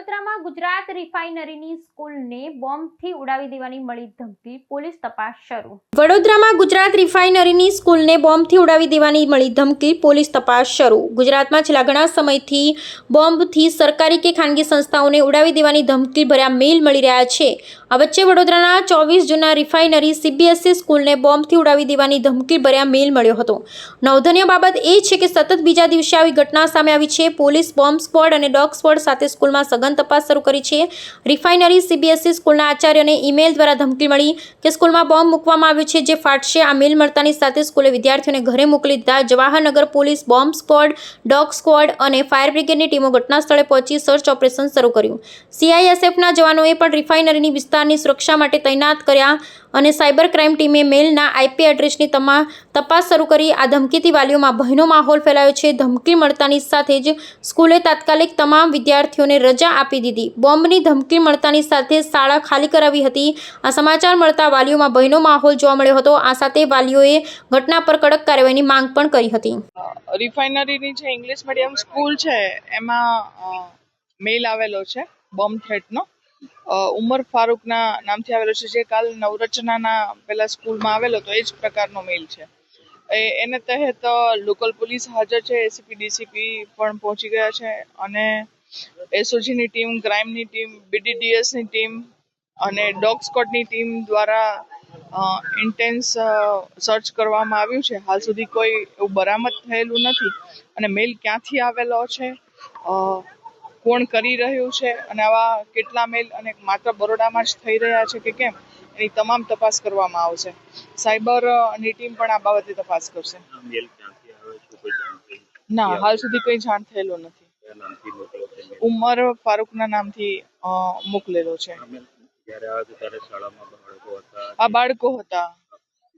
વડોદરામાં ગુજરાત રિફાઇનરીની સ્કૂલને બોમ્બથી ઉડાવી દેવાની મળી ધમકી, પોલીસ તપાસ શરૂ. વડોદરામાં ગુજરાત રિફાઇનરીની સ્કૂલને બોમ્બથી ઉડાવી દેવાની મળી ધમકી, પોલીસ તપાસ શરૂ. ગુજરાતમાં છેલ્લા ઘણા સમયથી બોમ્બથી સરકારી કે ખાનગી સંસ્થાઓને ઉડાવી દેવાની ધમકી ભર્યા મેલ મળી રહ્યા છે. આ વચ્ચે વડોદરાના ચોવીસ જૂના રિફાઇનરી સીબીએસસી સ્કૂલને બોમ્બથી ઉડાવી દેવાની ધમકી ભર્યા મેલ મળ્યો હતો. નોંધનીય બાબત એ છે કે સતત બીજા દિવસે આવી ઘટના સામે આવી છે. પોલીસ બોમ્બ સ્ક્વોડ અને ડોગ સ્ક્વોડ સાથે સ્કૂલમાં સઘન તપાસ શરૂ કરી છે. રિફાઇનરી સીબીએસસી સ્કૂલના આચાર્યને ઈમેલ દ્વારા ધમકી મળી કે સ્કૂલમાં બોમ્બ મૂકવામાં આવ્યો છે, જે ફાટશે. આ મેલ મળતાની સાથે સ્કૂલે વિદ્યાર્થીઓને ઘરે મોકલી દીધા. Jawaharnagar police bomb spot dog squad અને ફાયર બ્રિગેડની ટીમો ઘટના સ્થળે પહોંચી સર્ચ ઓપરેશન શરૂ કર્યું. સીઆઈએસએફના જવાનોએ પણ રિફાઇનરીની વિસ્તારની સુરક્ષા માટે તૈનાત કર્યા અને સાયબર ક્રાઇમ ટીમે મેલના આઈપી એડ્રેસની તમા, તપાસ શરૂ કરી. આ ધમકીથી વાલીઓમાં ભયનો માહોલ ફેલાયો છે. ધમકી મળતાની સાથે જ સ્કૂલે તાત્કાલિક તમામ વિદ્યાર્થીઓને રજા આપી દીધી. બોમ્બની ધમકી મળતાની સાથે શાળા ખાલી કરાવી હતી. આ સમાચાર મળતા વાલીઓમાં ભયનો માહોલ જોવા મળ્યો હતો. આ સાથે વાલીઓએ ઘટના પર કડક કાર્યવાહીની માંગ પણ કરી હતી. રિફાઇનરીની જે ઇંગ્લિશ મીડિયમ સ્કૂલ છે, એમાં મેલ આવેલો છે, બોમ્બ થ્રેટનો. ઉમર ફારૂકના નામથી આવેલો છે, જે કાલ નવરચનાના પહેલાં સ્કૂલમાં આવેલો તો એ જ પ્રકારનો મેલ છે. એ, એને તહેત લોકલ પોલીસ હાજર છે, એસીપી, ડીસીપી પણ પહોંચી ગયા છે અને એસઓજીની ટીમ, ક્રાઇમની ટીમ, બીડીડીએસની ટીમ અને ડોગ સ્કોટની ટીમ દ્વારા ઇન્ટેન્સ સર્ચ કરવામાં આવ્યું છે. હાલ સુધી કોઈ એવું બરામદ થયેલું નથી અને મેલ ક્યાંથી આવેલો છે? કોણ કરી રહ્યું છે અને આવા કેટલા મેલ અને માત્ર બરોડામાં જ થઈ રહ્યા છે કે કેમ એની તમામ તપાસ કરવામાં આવશે. સાયબરની ટીમ પણ આ બાબતે તપાસ કરશે. ના હાલ સુધી કંઈ જાણ થયેલું નથી. ઉમર ફારૂકના નામથી મોકલેલો છે. આ બાળકો હતા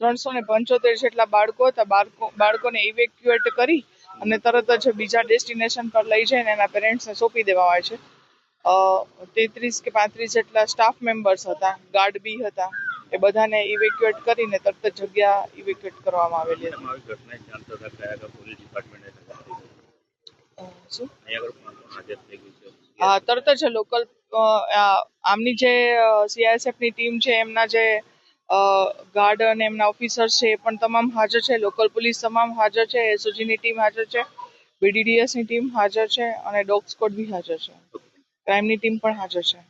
ત્રણસો ને પંચોતેર જેટલા બાળકો હતા. બાળકો બાળકોને ઇવેક્યુએટ કરી અને તરત જ બીજા ડેસ્ટિનેશન પર લઈ જઈને એના પેરેન્ટ્સને સોંપી દેવામાં આવે છે. તેત્રીસ કે પાંત્રીસ જેટલા સ્ટાફ મેમ્બર્સ હતા ગાર્ડ બી હતા એ બધાને ઇવેક્યુએટ કરીને તરત જ જગ્યા ઇવેક્યુએટ કરવામાં આવેલી હતી. હા તરત જ લોકલ આમની જે સીઆઈએસએફની ટીમ છે એમના જે ગાર્ડ અને એમના ઓફિસર છે, એ પણ તમામ હાજર છે. લોકલ પોલીસ તમામ હાજર છે. એસઓજી ની ટીમ હાજર છે. બીડીડીએસની ટીમ હાજર છે. અને ડોગ સ્કોડ બી હાજર છે. ક્રાઇમની ટીમ પણ હાજર છે.